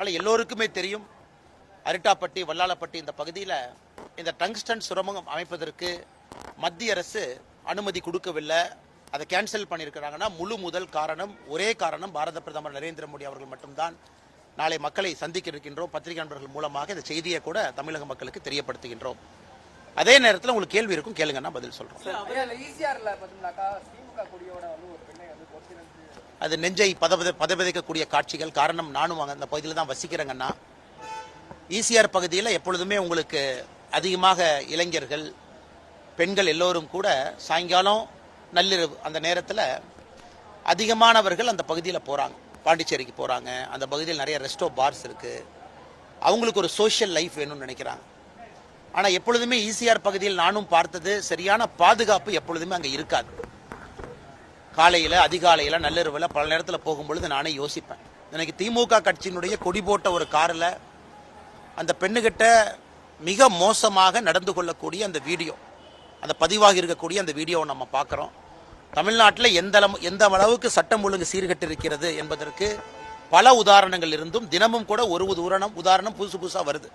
அதனால் எல்லோருக்குமே தெரியும் அரிட்டாப்பட்டி வல்லாளப்பட்டி இந்த பகுதியில் இந்த டங்ஸ்டன் சுரங்கம் அமைப்பதற்கு மத்திய அரசு அனுமதி கொடுக்கவில்லை. அதை கேன்சல் பண்ணியிருக்கிறாங்கன்னா முழு முதல் காரணம் ஒரே காரணம் பாரத பிரதமர் நரேந்திர மோடி அவர்கள் மட்டும்தான். நாளை மக்களை சந்திக்க இருக்கின்றோம். பத்திரிகை நண்பர்கள் மூலமாக இந்த செய்தியை கூட தமிழக மக்களுக்கு தெரியப்படுத்துகின்றோம். அதே நேரத்தில் உங்களுக்கு கேள்வி இருக்கும் கேளுங்கன்னா பதில் சொல்றோம் அது நெஞ்சை பதபத பதபதைக்கக்கூடிய காட்சிகள். காரணம் நானும் அந்த பகுதியில் தான் வசிக்கிறேங்கன்னா ஈசிஆர் பகுதியில் எப்பொழுதுமே உங்களுக்கு அதிகமாக இளைஞர்கள் பெண்கள் எல்லோரும் கூட சாயங்காலம் நள்ளிரவு அந்த நேரத்தில் அதிகமானவர்கள் அந்த பகுதியில் போகிறாங்க பாண்டிச்சேரிக்கு போகிறாங்க அந்த பகுதியில் நிறைய ரெஸ்டோ பார்ஸ் இருக்குது அவங்களுக்கு ஒரு சோஷியல் லைஃப் வேணும்னு நினைக்கிறாங்க. ஆனால் எப்பொழுதுமே ஈசிஆர் பகுதியில் நானும் பார்த்தது சரியான பாதுகாப்பு எப்பொழுதுமே அங்கே இருக்காது. காலையில் அதிகாலையில் நள்ளிரவில் பல நேரத்தில் போகும்பொழுது நானே யோசிப்பேன். எனக்கு திமுக கட்சியினுடைய கொடி போட்ட ஒரு காரில் அந்த பெண்ணுகிட்ட மிக மோசமாக நடந்து கொள்ளக்கூடிய அந்த வீடியோ அந்த பதிவாகி இருக்கக்கூடிய அந்த வீடியோவை நம்ம பார்க்குறோம். தமிழ்நாட்டில் எந்த எந்த அளவுக்கு சட்டம் ஒழுங்கு சீர்கெட்டு இருக்கிறது என்பதற்கு பல உதாரணங்கள் இருந்தும் தினமும் கூட ஒரு உதாரணம் உதாரணம் புதுசு புதுசாக வருது.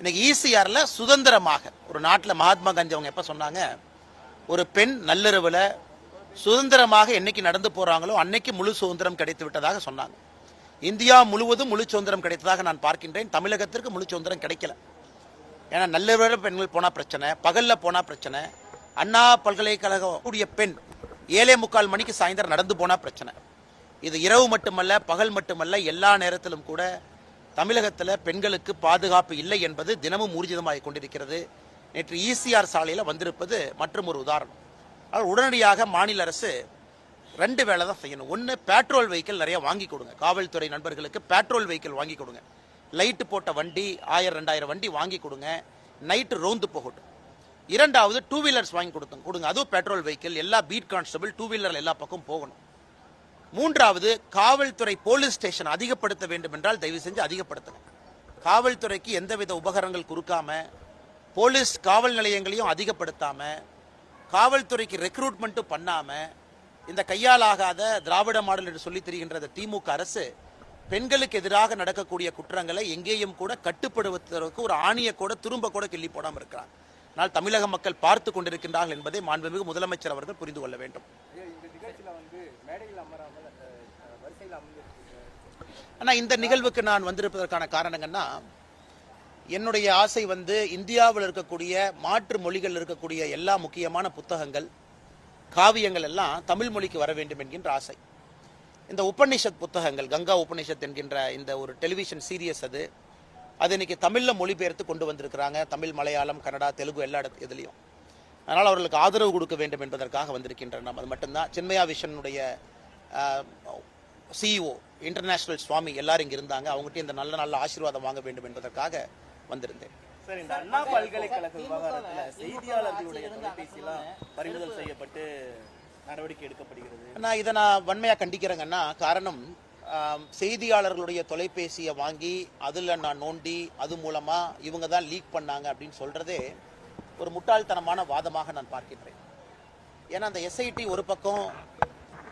இன்னைக்கு ஈசிஆரில் சுதந்திரமாக ஒரு நாட்டில் மகாத்மா காந்தி அவங்க எப்போ சொன்னாங்க? ஒரு பெண் நள்ளிரவில் சுதந்திரமாக என்னைக்கு நடந்து போறாங்களோ அன்னைக்கு முழு சுதந்திரம் கிடைத்து விட்டதாக சொன்னாங்க. இந்தியா முழுவதும் முழு சுதந்திரம் கிடைத்ததாக நான் பார்க்கின்றேன். தமிழகத்திற்கு முழு சுதந்திரம் கிடைக்கல. ஏன்னா நல்ல பெண்கள் போனா பிரச்சனை பகல்ல போனா பிரச்சனை அண்ணா பல்கலைக்கழகம் கூடிய பெண் ஏழே முக்கால் மணிக்கு சாயந்தரம் நடந்து போனா பிரச்சனை. இது இரவு மட்டுமல்ல பகல் மட்டுமல்ல எல்லா நேரத்திலும் கூட தமிழகத்தில் பெண்களுக்கு பாதுகாப்பு இல்லை என்பது தினமும் ஊர்ஜிதமாக கொண்டிருக்கிறது. நேற்று ஈசிஆர் சாலையில் வந்திருப்பது மற்றும் ஒரு உதாரணம். ஆனால் உடனடியாக மாநில அரசு ரெண்டு வேலை தான் செய்யணும். ஒன்று பெட்ரோல் வெஹிக்கிள் நிறைய வாங்கி கொடுங்க. காவல்துறை நண்பர்களுக்கு பெட்ரோல் வெஹிக்கிள் வாங்கி கொடுங்க. லைட்டு போட்ட வண்டி ஆயிரம் ரெண்டாயிரம் வண்டி வாங்கி கொடுங்க. நைட்டு ரோந்து போகட்டும். இரண்டாவது டூ வீலர்ஸ் வாங்கி கொடுத்தோம் கொடுங்க. அதுவும் பெட்ரோல் வெஹிக்கிள் எல்லா பீட் கான்ஸ்டபிள் டூ வீலர் எல்லா பக்கம் போகணும். மூன்றாவது காவல்துறை போலீஸ் ஸ்டேஷன் அதிகப்படுத்த வேண்டும் என்றால் தயவு செஞ்சு அதிகப்படுத்துங்க காவல்துறைக்கு எந்தவித உபகரணங்கள் கொடுக்காம போலீஸ் காவல் நிலையங்களையும் அதிகப்படுத்தாமல் காவல்துறைக்கு ரெக்ரூட்மெண்ட்டும் பண்ணாம இந்த கையாலாகாத திராவிட மாடல் என்று சொல்லி திரிகின்ற திமுக அரசு பெண்களுக்கு எதிராக நடக்கக்கூடிய குற்றங்களை எங்கேயும் கூட கட்டுப்படுவதற்கு ஒரு ஆணியை கூட துரும்ப கூட கிள்ளி போடாமல் இருக்கிறார் ஆனால் தமிழக மக்கள் பார்த்து கொண்டிருக்கின்றார்கள் என்பதை மாண்புமிகு முதலமைச்சர் அவர்கள் புரிந்து கொள்ள வேண்டும். ஆனால் இந்த நிகழ்வுக்கு நான் வந்திருப்பதற்கான காரணங்கன்னா என்னுடைய ஆசை வந்து இந்தியாவில் இருக்கக்கூடிய மாற்று மொழிகள் இருக்கக்கூடிய எல்லா முக்கியமான புத்தகங்கள் காவியங்கள் எல்லாம் தமிழ் மொழிக்கு வர வேண்டும் என்கின்ற ஆசை. இந்த உபநிஷத் புத்தகங்கள் கங்கா உபநிஷத் என்கின்ற இந்த ஒரு டெலிவிஷன் சீரியஸ் அது. அது இன்னைக்கு தமிழில் மொழிபெயர்த்து கொண்டு வந்திருக்கிறாங்க. தமிழ் மலையாளம் கன்னடா தெலுங்கு எல்லா இடத்து இதுலையும். அதனால் அவர்களுக்கு ஆதரவு கொடுக்க வேண்டும் என்பதற்காக வந்திருக்கின்றன அது மட்டும்தான். சின்மயா விஷனுடைய சிஇஓ இன்டர்நேஷ்னல் சுவாமி எல்லாரும் இங்கே இருந்தாங்க. அவங்ககிட்ட இந்த நல்ல நல்ல ஆசீர்வாதம் வாங்க வேண்டும் என்பதற்காக வந்திருந்தேன். சார் இந்த அண்ணா பல்கலைக்கழக விவகாரத்துல செய்தியாளர்களுடைய தொலைபேசி எல்லாம் பறிமுதல் செய்யப்பட்டு நடவடிக்கை எடுக்கப்படுகிறது. நான் இதை நான் வன்மையாக கண்டிக்கிறேங்கன்னா காரணம் செய்தியாளர்களுடைய தொலைபேசியை வாங்கி அதில் நான் நோண்டி அது மூலமாக இவங்க தான் லீக் பண்ணாங்க அப்படின்னு சொல்கிறதே ஒரு முட்டாள்தனமான வாதமாக நான் பார்க்கின்றேன். ஏன்னா அந்த எஸ்ஐடி ஒரு பக்கம்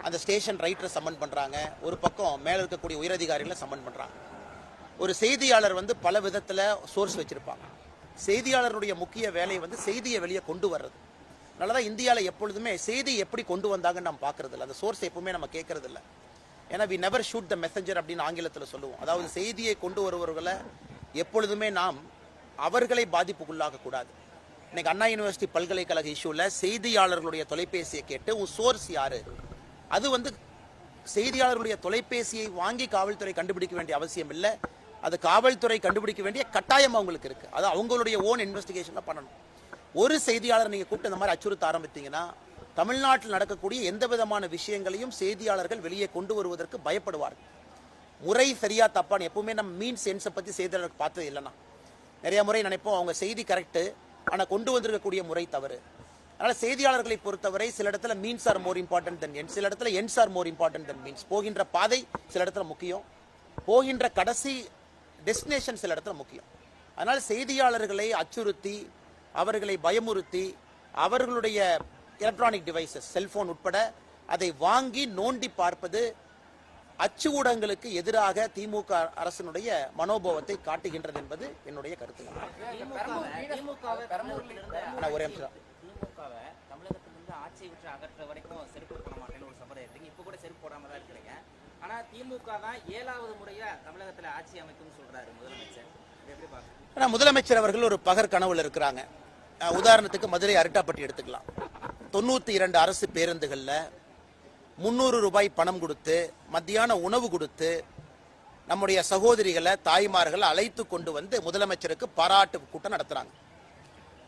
அந்த ஸ்டேஷன் ரைட்டரை சம்மன் பண்ணுறாங்க ஒரு பக்கம் மேலே இருக்கக்கூடிய உயரதிகாரிகளை சம்மன் பண்ணுறாங்க ஒரு செய்தியாளர் வந்து பல விதத்தில் சோர்ஸ் வச்சுருப்பாங்க செய்தியாளருடைய முக்கிய வேலை வந்து செய்தியை வெளியே கொண்டு வர்றது. அதனால தான் இந்தியாவில் எப்பொழுதுமே செய்தி எப்படி கொண்டு வந்தாங்கன்னு நம்ம பார்க்கறது இல்லை. அந்த சோர்ஸ் எப்பவுமே நம்ம கேட்கறது இல்லை. ஏன்னா we never shoot the messenger அப்படின்னு ஆங்கிலத்தில் சொல்லுவோம். அதாவது செய்தியை கொண்டு வருபவர்களை எப்பொழுதுமே நாம் அவர்களை பாதிப்புக்குள்ளாக கூடாது. இன்னைக்கு அண்ணா யூனிவர்சிட்டி பல்கலைக்கழக இஷ்யூல செய்தியாளர்களுடைய தொலைபேசியை கேட்டு உன் சோர்ஸ் யாரு? அது வந்து செய்தியாளர்களுடைய தொலைபேசியை வாங்கி காவல்துறை கண்டுபிடிக்க வேண்டிய அவசியம் இல்லை. அது காவல்துறை கண்டுபிடிக்க வேண்டிய கட்டாயம் அவங்களுக்கு இருக்கு. அது அவங்களுடைய ஓன் இன்வெஸ்டிகேஷனில் பண்ணணும். ஒரு செய்தியாளர் நீங்கள் கூப்பிட்டு இந்த மாதிரி அச்சுறுத்த ஆரம்பித்தீங்கன்னா தமிழ்நாட்டில் நடக்கக்கூடிய எந்த விதமான விஷயங்களையும் செய்தியாளர்கள் வெளியே கொண்டு வருவதற்கு பயப்படுவார்கள். முறை சரியா தப்பான்னு எப்பவுமே நம்ம மீன் சென்ஸை பற்றி செய்தியாளர் பார்த்தது இல்லைன்னா. நிறைய முறை நினைப்போம் அவங்க செய்தி கரெக்டு ஆனால் கொண்டு வந்திருக்கக்கூடிய முறை தவறு. அதனால் செய்தியாளர்களை பொறுத்தவரை சில இடத்துல means are more important than என் சில இடத்துல ends are more important than means போகின்ற பாதை சில இடத்துல முக்கியம். போகின்ற கடைசி டெஸ்டினேஷன் சில இடத்துல முக்கியம். அதனால் செய்தியாளர்களை அச்சுறுத்தி அவர்களை பயமுறுத்தி அவர்களுடைய எலக்ட்ரானிக் டிவைசஸ் செல்போன் உட்பட அதை வாங்கி நோண்டி பார்ப்பது அச்சு ஊடகங்களுக்கு எதிராக திமுக அரசினுடைய மனோபாவத்தை காட்டுகின்றது என்பது என்னுடைய கருத்து. ஒரே நிமிஷம். தமிழகத்திலிருந்து ஆட்சியை விட்டு அகற்ற வரைக்கும் செருப்பு போட மாட்டேன்னு ஒரு சபதம் எடுத்தீங்க. இப்போ கூட செருப்பு போடாம தான் இருக்கிறீங்க. ஆனா திமுக தான் ஏழாவது முறையா தமிழகத்துல ஆட்சி அமைக்கும்னு சொல்றாரு முதலமைச்சர். எப்படி ஆனா முதலமைச்சர் அவர்கள் ஒரு பகர் கனவுல இருக்கிறாங்க. உதாரணத்துக்கு மதுரை அரட்டாப்பட்டி எடுத்துக்கலாம். தொண்ணூத்தி இரண்டு அரசு பேருந்துகள்ல முந்நூறு ரூபாய் பணம் கொடுத்து மத்தியான உணவு கொடுத்து நம்முடைய சகோதரிகளை தாய்மார்களை அழைத்து கொண்டு வந்து முதலமைச்சருக்கு பாராட்டு கூட்டம் நடத்துறாங்க.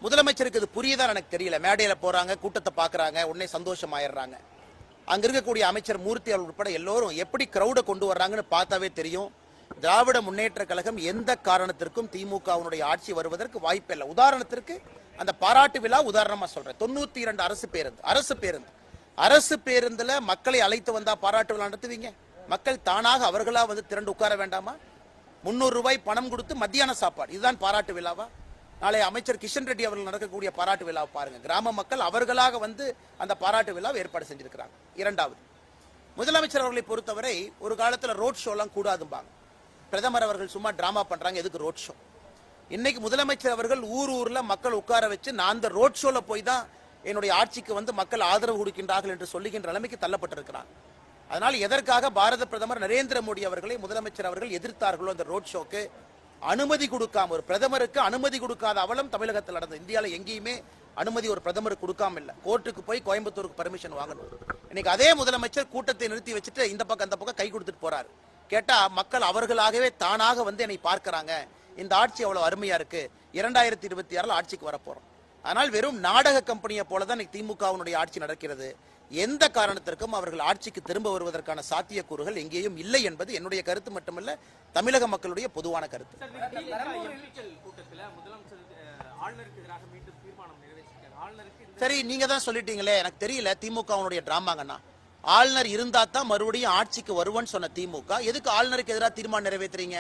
முதலமைச்சருக்கு இது புரியுதா எனக்கு தெரியல. மேடையில போறாங்க கூட்டத்தை பாக்குறாங்க உடனே சந்தோஷமாயிடுறாங்க. அங்க இருக்கக்கூடிய அமைச்சர் மூர்த்தி அவர்கள் உட்பட எல்லோரும் எப்படி கிரௌடை கொண்டு வர்றாங்கன்னு பார்த்தாவே தெரியும். திராவிட முன்னேற்ற கழகம் எந்த காரணத்திற்கும் திமுகவினுடைய ஆட்சி வருவதற்கு வாய்ப்பில்லை. உதாரணத்திற்கு அந்த பாராட்டு விழா உதாரணமா சொல்றேன். தொண்ணூத்தி இரண்டு அரசு பேருந்து அரசு பேருந்து. அரசு பேருந்துல மக்களை அழைத்து வந்தா பாராட்டு விழா நடத்துவீங்க? மக்கள் தானாக அவர்களா வந்து திரண்டு உட்கார வேண்டாமா? முன்னூறு ரூபாய் பணம் கொடுத்து மத்தியான சாப்பாடு. இதுதான் பாராட்டு விழாவா? நாளை அமைச்சர் கிஷன் ரெட்டி அவர்கள் நடக்கக்கூடிய பாராட்டு விழாவை பாருங்க. கிராம மக்கள் அவர்களாக வந்து அந்த பாராட்டு விழாவை ஏற்பாடு செஞ்சிருக்கிறாங்க. இரண்டாவது முதலமைச்சர் அவர்களை பொறுத்தவரை ஒரு காலத்துல ரோட் ஷோலாம் கூடாதும்பாங்க. பிரதமர் அவர்கள் சும்மா டிராமா பண்றாங்க எதுக்கு ரோட் ஷோ இன்னைக்கு முதலமைச்சர் அவர்கள் ஊர் ஊர்ல மக்கள் உட்கார வச்சு நான் அந்த ரோட் ஷோல போய் தான் என்னுடைய ஆட்சிக்கு வந்து மக்கள் ஆதரவு கொடுக்கின்றார்கள் என்று சொல்லுகின்ற நிலைமைக்கு தள்ளப்பட்டிருக்கிறார். அதனால் எதற்காக பாரத பிரதமர் நரேந்திர மோடி அவர்களை முதலமைச்சர் அவர்கள் எதிர்த்தார்களோ அந்த ரோட் ஷோக்கு அனுமதி கொடுக்காம ஒரு பிரதமருக்கு அனுமதி கொடுக்காத அவலம் தமிழகத்தில் நடந்தது. இந்தியாவில் எங்கேயுமே அனுமதி ஒரு பிரதமருக்கு கொடுக்காம இல்லை. கோர்ட்டுக்கு போய் கோயம்புத்தூருக்கு பர்மிஷன் வாங்கணும். இன்னைக்கு அதே முதலமைச்சர் கூட்டத்தை நிறுத்தி வச்சுட்டு இந்த பக்கம் அந்த பக்கம் கை கொடுத்துட்டு போறாரு. கேட்டா மக்கள் அவர்களாகவே தானாக வந்து என்னை பார்க்கறாங்க. இந்த ஆட்சி அவ்வளவு அருமையா இருக்கு. இரண்டாயிரத்தி இருபத்தி ஆறுல ஆட்சிக்கு வரப்போறோம். ஆனால் வெறும் நாடக கம்பெனியை போலதான் இன்னைக்கு திமுகவினுடைய ஆட்சி நடக்கிறது. எந்த காரணத்திற்கும் அவர்கள் ஆட்சிக்கு திரும்ப வருவதற்கான சாத்தியக்கூறுகள் எங்கேயும் இல்லை என்பது என்னுடைய கருத்து மட்டுமல்ல தமிழக மக்களுடைய பொதுவான கருத்து. சரி நீங்க தான் சொல்லிட்டீங்களே எனக்கு தெரியல திமுகவுடைய டிராமாங்கண்ணா. ஆளுநர் இருந்தா தான் மறுபடியும் ஆட்சிக்கு வருவன்னு சொன்ன திமுக. எதுக்கு ஆளுநருக்கு எதிராக தீர்மானம் நிறைவேத்துறீங்க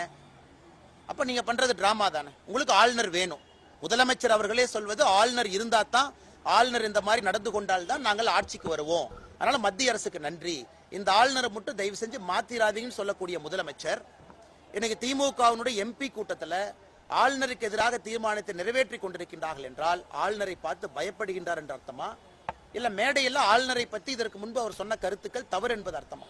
அப்ப நீங்க பண்றது டிராமா தானே. உங்களுக்கு ஆளுநர் வேணும். முதலமைச்சர் அவர்களே சொல்வது ஆளுநர் இருந்தா தான் ஆளுநர் இந்த மாதிரி நடந்து கொண்டால் தான் நாங்கள் ஆட்சிக்கு வருவோம். அதனால மத்திய அரசுக்கு நன்றி. இந்த ஆளுநரை மட்டும் தயவு செஞ்சு மாத்திராதீங்கன்னு சொல்லக்கூடிய முதலமைச்சர் இன்னைக்கு திமுகவினுடைய எம்பி கூட்டத்தில் ஆளுநருக்கு எதிராக தீர்மானத்தை நிறைவேற்றி கொண்டிருக்கின்றார்கள் என்றால் ஆளுநரை பார்த்து பயப்படுகின்றார் என்ற அர்த்தமா? இல்ல மேடையில் ஆளுநரை பத்தி இதற்கு முன்பு அவர் சொன்ன கருத்துக்கள் தவறு என்பது அர்த்தமா?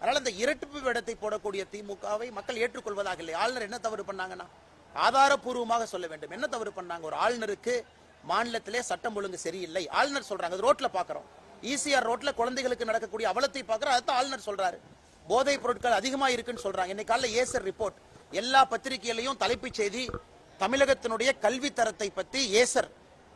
அதனால இந்த இரட்டிப்பு வேடத்தை போடக்கூடிய திமுகவை மக்கள் ஏற்றுக்கொள்வதாக இல்லை. ஆளுநர் என்ன தவறு பண்ணாங்கன்னா? ஆதாரபூர்வமாக சொல்ல வேண்டும். என்ன தவறு பண்ணாங்க? ஒரு ஆளுநருக்கு மாநிலத்திலே சட்டம் ஒழுங்கு சரியில்லை. ஆளுநர் சொல்றாங்க அது ரோட்ல பாக்குறோம். ஈசிஆர் ரோட்ல குழந்தைகளுக்கு நடக்கக்கூடிய அவலத்தை பாக்குறோம் அதான் ஆளுநர் சொல்றாரு. போதைப் பொருட்கள் அதிகமா இருக்குன்னு சொல்றாங்க. இன்னைக்கு காலைல ஏசர் ரிப்போர்ட். எல்லா பத்திரிகையிலையும் தலைப்புச் செய்தி தமிழகத்தினுடைய கல்வி தரத்தை பத்தி ஏசர்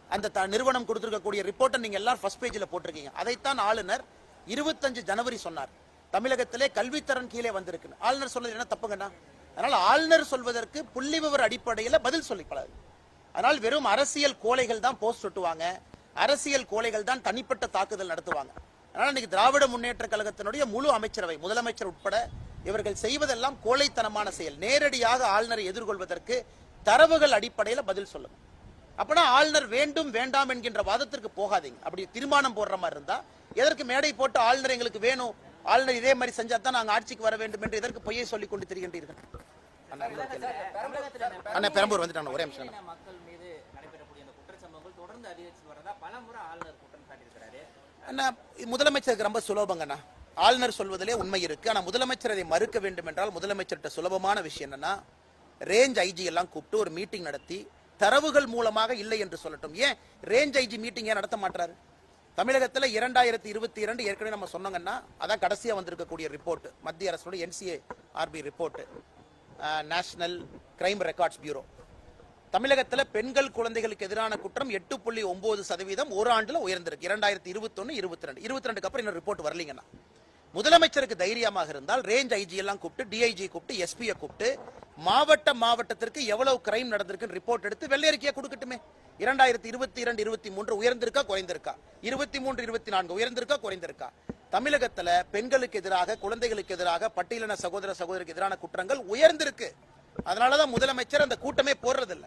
அந்த த- நிறுவனம் கொடுத்திருக்கக்கூடிய ரிப்போர்ட்டை நீங்க எல்லாரும் ஃபர்ஸ்ட் பேஜ்ல போட்டிருக்கீங்க. அதைத்தான் ஆளுநர் இருபத்தஞ்சு ஜனவரி சொன்னார். தமிழகத்திலே கல்வித்தரம் கீழே வந்திருக்கு ஆளுநர் சொன்னது என்ன தப்புங்கண்ணா அதனால் ஆளுநர் சொல்வதற்கு புள்ளி விவர அடிப்படையில் பதில் சொல்லிக்கூடாது அதனால் வெறும் அரசியல் கோலைகள் தான் போஸ்ட் ஒட்டுவாங்க. அரசியல் கோலைகள் தான் தனிப்பட்ட தாக்குதல் நடத்துவாங்க. அதனால் இன்னைக்கு திராவிட முன்னேற்ற கழகத்தினுடைய முழு அமைச்சரவை முதலமைச்சர் உட்பட இவர்கள் செய்வதெல்லாம் கோழைத்தனமான செயல். நேரடியாக ஆளுநரை எதிர்கொள்வதற்கு தரவுகள் அடிப்படையில் பதில் சொல்லுங்க அப்பனா ஆளுநர் வேண்டும் வேண்டாம் என்கின்ற வாதத்திற்கு போகாதீங்க. அப்படி தீர்மானம் போடுற மாதிரி இருந்தா எதற்கு மேடை போட்டு ஆளுநர் எங்களுக்கு வேணும் ஆளுநர் இதே மாதிரி செஞ்சா தான் நாங்க ஆட்சிக்கு வர வேண்டும் என்று எதற்கு பொய்யை சொல்லிக் கொண்டு திரிகின்றீர்கள். அண்ணா, பெரம்பூர் வந்துட்டாங்க ஒரே அண்ணா. சாட்டியிருக்கிறாரு. அண்ணா முதலமைச்சருக்கு ரொம்ப சுலபங்கண்ணா ஆளுநர் சொல்வதிலே உண்மை இருக்கு. ஆனா முதலமைச்சர் அதை மறுக்க வேண்டும் என்றால் முதலமைச்சர்கிட்ட சுலபமான விஷயம் என்னன்னா ரேஞ்ச் ஐஜி எல்லாம் கூப்பிட்டு ஒரு மீட்டிங் நடத்தி தரவுகள் மூலமாக இல்லை என்று சொல்லட்டும். ஏன்? ரேஞ்ச் ஐஜி மீட்டிங் ஏன் நடத்த மாட்டாரு தமிழகத்துல இரண்டாயிரத்தி இருபத்தி இரண்டு ஏற்கனவே நம்ம சொன்னோங்கன்னா அதான் கடைசியா வந்திருக்கக்கூடிய ரிப்போர்ட் மத்திய அரசோட NCRB report national crime records bureau தமிழகத்துல பெண்கள் குழந்தைகளுக்கு எதிரான குற்றம் எட்டு புள்ளி ஒன்பது சதவீதம் ஒரு ஆண்டில் உயர்ந்திருக்கு. இரண்டாயிரத்தி இருபத்தொன்னு இருபத்தி ரெண்டு. இருபத்தி ரெண்டுக்கு அப்புறம் இன்னும் ரிப்போர்ட் வரலீங்கன்னா. முதலமைச்சருக்கு தைரியமாக இருந்தால் ரேஞ்ச் ஐஜி எல்லாம் கூப்பிட்டு டிஐஜி கூப்பிட்டு எஸ்பியை கூப்பிட்டு மாவட்ட மாவட்டத்திற்கு எவ்வளவு கிரைம் நடந்திருக்குன்னு ரிப்போர்ட் எடுத்து வெள்ளையறிக்கையை கொடுக்கட்டுமே. இரண்டாயிரத்தி இருபத்தி இரண்டு இருபத்தி மூன்று உயர்ந்திருக்கா குறைந்திருக்கா? இருபத்தி மூன்று இருபத்தி நான்கு உயர்ந்திருக்கா குறைந்திருக்கா? தமிழகத்துல பெண்களுக்கு எதிராக குழந்தைகளுக்கு எதிராக பட்டியலின சகோதர சகோதரிக்கு எதிரான குற்றங்கள் உயர்ந்திருக்கு. அதனாலதான் முதலமைச்சர் அந்த கூட்டமே போடுறதில்ல.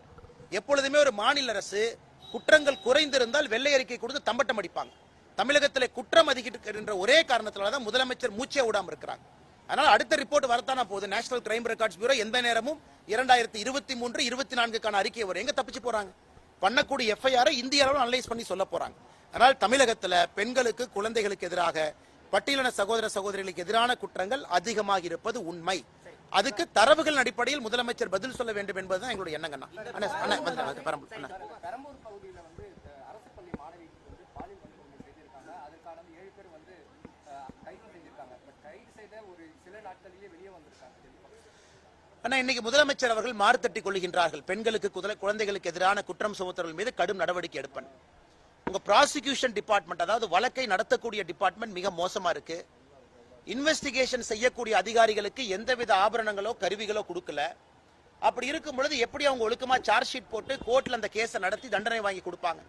எப்பொழுதுமே ஒரு மாநில அரசு குற்றங்கள் குறைந்திருந்தால் வெள்ளை அறிக்கை கொடுத்து தம்பட்டம் அடிப்பாங்க. தமிழகத்திலே குற்றம் அதிகரிக்கின்ற ஒரே காரணத்தினால தான் முதலமைச்சர் மூச்சே விடாம இருக்கிறாங்க. அதனால அடுத்த ரிப்போர்ட் வரத்தானா போகுது. நேஷனல் கிரைம் ரெக்கார்ட்ஸ் பியூரோ எந்த நேரமும் இரண்டாயிரத்தி இருபத்தி மூன்று இருபத்தி நான்குக்கான அறிக்கை வரும். எங்க தப்பிச்சு போறாங்க? பண்ணக்கூடிய எஃப்ஐஆர் இந்திய அளவில் அனலைஸ் பண்ணி சொல்ல போறாங்க. அதனால் தமிழகத்துல பெண்களுக்கு குழந்தைகளுக்கு எதிராக பட்டியலின சகோதர சகோதரிகளுக்கு எதிரான குற்றங்கள் அதிகமாக இருப்பது உண்மை. அதுக்கு தரவுகள் அடிப்படையில் முதலமைச்சர் பதில் சொல்ல வேண்டும் என்பதுதான் எங்களுடைய எண்ணங்கண்ணா அண்ணா அண்ணா வந்துடுறேன், வந்து பெரம்பலூர் அண்ணா பெரம்பூர் பகுதியில் வந்து அஹ், அரசு பள்ளி மாணவிக்கு வந்து பாலியல் வன்கொடுமை செய்திருக்காங்க அதற்கான வந்து ஏழு பேர் வந்து அஹ், கைது செஞ்சிருக்காங்க பட் கைது செய்த ஒரு சில நாட்களிலேயே வெளியே வந்திருக்காங்க ஆனால் இன்னைக்கு முதலமைச்சர் அவர்கள் மாறு தட்டி கொள்கின்றார்கள் பெண்களுக்கு குழந்தைகளுக்கு எதிரான குற்றம் சுமத்துறவர்கள் மீது கடும் நடவடிக்கை எடுப்பேன். உங்க ப்ராசிக்யூஷன் டிபார்ட்மெண்ட் அதாவது வழக்கை நடத்தக்கூடிய டிபார்ட்மெண்ட் மிக மோசமா இருக்கு. இன்வெஸ்டிகேஷன் செய்யக்கூடிய அதிகாரிகளுக்கு எந்தவித ஆபரணங்களோ கருவிகளோ கொடுக்கல. அப்படி இருக்கும் பொழுது எப்படி அவங்க ஒழுக்கமா சார்ஜ் ஷீட் போட்டு கோர்ட்ல அந்த கேஸை நடத்தி தண்டனை வாங்கி கொடுப்பாங்க.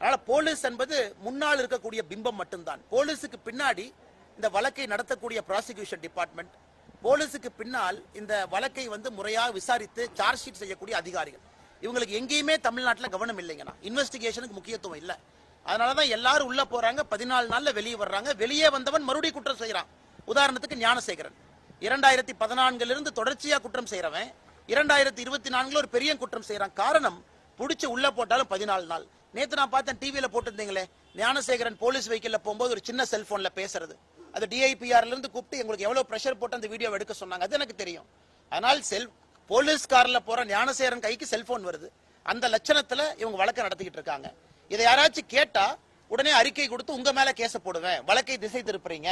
அதனால போலீஸ் என்பது முன்னால் இருக்கக்கூடிய பிம்பம் மட்டும்தான். போலீஸுக்கு பின்னாடி இந்த வழக்கை நடத்தக்கூடிய ப்ராசிக்யூஷன் டிபார்ட்மெண்ட் போலீஸுக்கு பின்னால் இந்த வழக்கை வந்து முறையாக விசாரித்து சார்ஜ் ஷீட் செய்யக்கூடிய அதிகாரிகள். இவங்களுக்கு எங்கேயுமே தமிழ்நாட்டில் கவனம் இல்லைங்கண்ணா. இன்வெஸ்டிகேஷனுக்கு முக்கியத்துவம் இல்லை. அதனாலதான் எல்லாரும் உள்ள போறாங்க. பதினாலு நாள்ல வெளியே வர்றாங்க. வெளியே வந்தவன் மறுபடியும் குற்றம் செய்யறான் உதாரணத்துக்கு ஞானசேகரன். இரண்டாயிரத்தி பதினான்குல இருந்து தொடர்ச்சியா குற்றம் செய்யறவன் இரண்டாயிரத்தி இருபத்தி நான்குல ஒரு பெரிய குற்றம் செய்யறான் காரணம் பிடிச்சி உள்ள போட்டாலும் பதினாலு நாள். நேற்று நான் பார்த்தேன் டிவியில போட்டிருந்தீங்களே. ஞானசேகரன் போலீஸ் வெஹிக்கிளில் போகும்போது ஒரு சின்ன செல்போன்ல பேசுறது. அது டிஐபிஆர்ல இருந்து கூப்பிட்டு எங்களுக்கு எவ்வளவு பிரஷர் போட்டு அந்த வீடியோ எடுக்க சொன்னாங்க. அது எனக்கு தெரியும். அதனால் செல் போலீஸ் கார்ல போற ஞானசேகரன் கைக்கு செல்போன் வருது. அந்த லட்சணத்துல இவங்க வழக்கை நடத்திக்கிட்டு இருக்காங்க. இதை யாராச்சும் கேட்டா உடனே அறிக்கை கொடுத்து உங்க மேல கேச போடுவேன். வழக்கை திசை திருப்புறீங்க.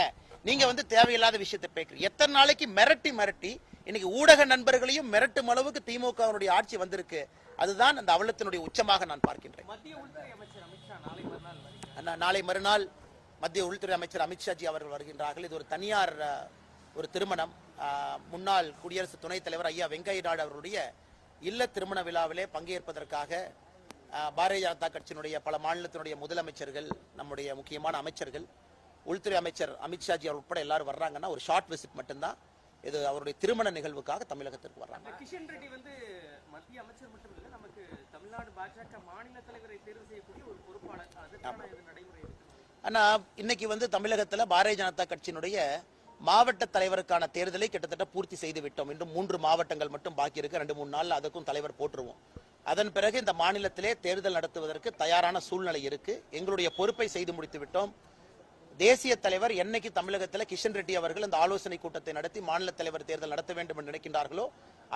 நீங்க வந்து தேவையில்லாத விஷயத்தை பேக்குறீங்க எத்தனை நாளைக்கு மிரட்டி மிரட்டி இன்னைக்கு ஊடக நண்பர்களையும் மிரட்டும் அளவுக்கு திமுகவினுடைய ஆட்சி வந்திருக்கு. அதுதான் அந்த அவலத்தினுடைய உச்சமாக நான் பார்க்கின்றேன். நாளை மறுநாள் மத்திய உள்துறை அமைச்சர் அமித்ஷாஜி அவர்கள் வருகின்றார்கள். இது ஒரு தனியார் ஒரு திருமணம். முன்னாள் குடியரசு துணைத் தலைவர் ஐயா வெங்கைய நாயுடு அவருடைய இல்ல திருமண விழாவிலே பங்கேற்பதற்காக பாரதிய ஜனதா கட்சியினுடைய பல மாநிலத்தினுடைய முதலமைச்சர்கள் நம்முடைய முக்கியமான அமைச்சர்கள் உள்துறை அமைச்சர் அமித்ஷாஜி அவர் உட்பட எல்லாரும் வர்றாங்கன்னா ஒரு ஷார்ட் விசிட் மட்டும்தான். இது அவருடைய திருமண நிகழ்வுக்காக தமிழகத்திற்கு வர்றாங்க. கிஷன் ரெட்டி வந்து மத்திய அமைச்சர் மட்டும் இல்ல நமக்கு தமிழ்நாடு பாஜக மாநில தலைவரை தேர்வு செய்யக்கூடிய ஒரு பொறுப்பாளர். ஆனால் இன்னைக்கு வந்து தமிழகத்தில் பாரதிய ஜனதா கட்சியினுடைய மாவட்ட தலைவருக்கான தேர்தலை கிட்டத்தட்ட பூர்த்தி செய்து விட்டோம். இன்னும் மூன்று மாவட்டங்கள் மட்டும் பாக்கி இருக்கு. ரெண்டு மூணு நாள் அதுக்கும் தலைவர் போட்டுருவோம். அதன் பிறகு இந்த மாநிலத்திலே தேர்தல் நடத்துவதற்கு தயாரான சூழ்நிலை இருக்கு. எங்களுடைய பொறுப்பை செய்து முடித்து விட்டோம். தேசிய தலைவர் என்னைக்கு தமிழகத்துல கிஷன் ரெட்டி அவர்கள் இந்த ஆலோசனை கூட்டத்தை நடத்தி மாநில தலைவர் தேர்தல் நடத்த வேண்டும் என்று நினைக்கின்றார்களோ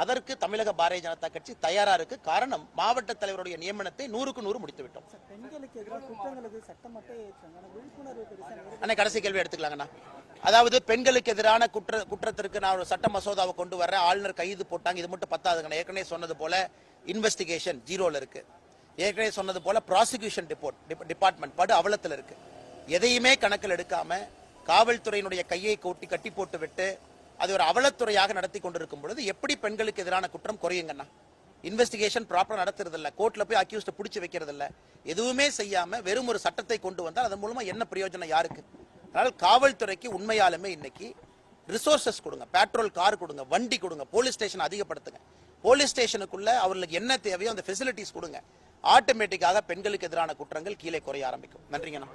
அதற்கு தமிழக பாரதிய ஜனதா கட்சி தயாரா இருக்கு. காரணம் மாவட்ட தலைவருடைய நியமனத்தை நூறுக்கு நூறு முடித்து விட்டோம். பெண்களுக்கு எதிராக குற்றங்களுக்கு சட்டம் மட்டும் ஏற்றாங்க. ஆனா விழிப்புணர்வு பெருசா நிறைய அண்ணா கடைசி கேள்வி எடுத்துக்கலாங்கண்ணா அதாவது பெண்களுக்கு எதிரான குற்ற குற்றத்திற்கு நான் ஒரு சட்ட மசோதாவை கொண்டு வர்றேன். ஆளுநர் கைது போட்டாங்க. இது மட்டும் பத்தாதுங்கண்ணா ஏற்கனவே சொன்னது போல இன்வெஸ்டிகேஷன் ஜீரோல இருக்கு. ஏற்கனவே சொன்னது போல ப்ராசிக்யூஷன் டிபார்ட்மெண்ட் படு அவலத்தில் இருக்கு. எதையுமே கணக்கில் எடுக்காம காவல்துறையினுடைய கையை கூட்டி கட்டி போட்டு விட்டு அது ஒரு அவலத்துறையாக நடத்தி கொண்டிருக்கும் பொழுது எப்படி பெண்களுக்கு எதிரான குற்றம் குறையுங்கண்ணா? இன்வெஸ்டிகேஷன் ப்ராப்பராக நடத்துறது இல்லை கோர்ட்டில் போய் அக்யூஸ்ட் பிடிச்சி வைக்கிறது இல்லை எதுவுமே செய்யாம வெறும் ஒரு சட்டத்தை கொண்டு வந்தால் அதன் மூலமா என்ன பிரயோஜனம் யாருக்கு? அதனால் காவல்துறைக்கு உண்மையாலுமே இன்னைக்கு ரிசோர்சஸ் கொடுங்க. பெட்ரோல் கார் கொடுங்க. வண்டி கொடுங்க. போலீஸ் ஸ்டேஷன் அதிகப்படுத்துங்க. போலீஸ் ஸ்டேஷனுக்குள்ள அவர்களுக்கு என்ன தேவையோ அந்த ஃபெசிலிட்டிஸ் கொடுங்க. ஆட்டோமேட்டிக்காக பெண்களுக்கு எதிரான குற்றங்கள் கீழே குறைய ஆரம்பிக்கும். நன்றிங்கண்ணா.